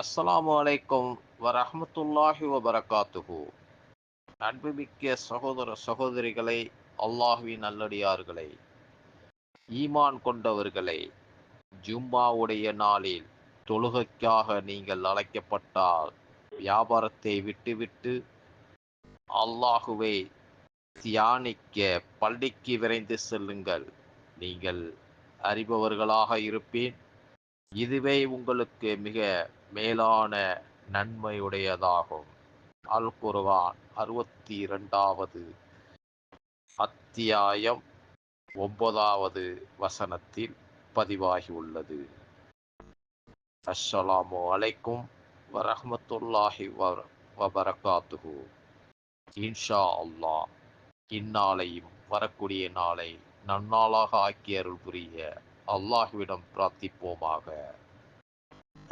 அஸ்லாம் அலைக்கும் வரஹ்மத்துல்லாஹி வபரகாத்துஹு. அன்புமிக்க சகோதர சகோதரிகளை அல்லாஹுவின் நல்லடியார்களை ஈமான் கொண்டவர்களை ஜும்மாவுடைய நாளில் தொழுகைக்காக நீங்கள் அழைக்கப்பட்டால் வியாபாரத்தை விட்டுவிட்டு அல்லாஹுவை தியானிக்க பள்ளிக்கு விரைந்து செல்லுங்கள். நீங்கள் அறிபவர்களாக இருப்பேன். இதுவே உங்களுக்கு மிக மேலான நன்மையுடையதாகும். அல் குர்வான் அறுபத்தி இரண்டாவது அத்தியாயம் ஒன்பதாவது வசனத்தில் பதிவாகியுள்ளது. அஸ்ஸலாமு அலைக்கும் வரஹமத்துல்லாஹி வ- வபரகாத்துஹு. இன்ஷா அல்லாஹ் இந்நாளையும் வரக்கூடிய நாளை நன்னாளாக ஆக்கி அருள் புரிய அல்லாஹுவிடம் பிரார்த்திப்போமாக.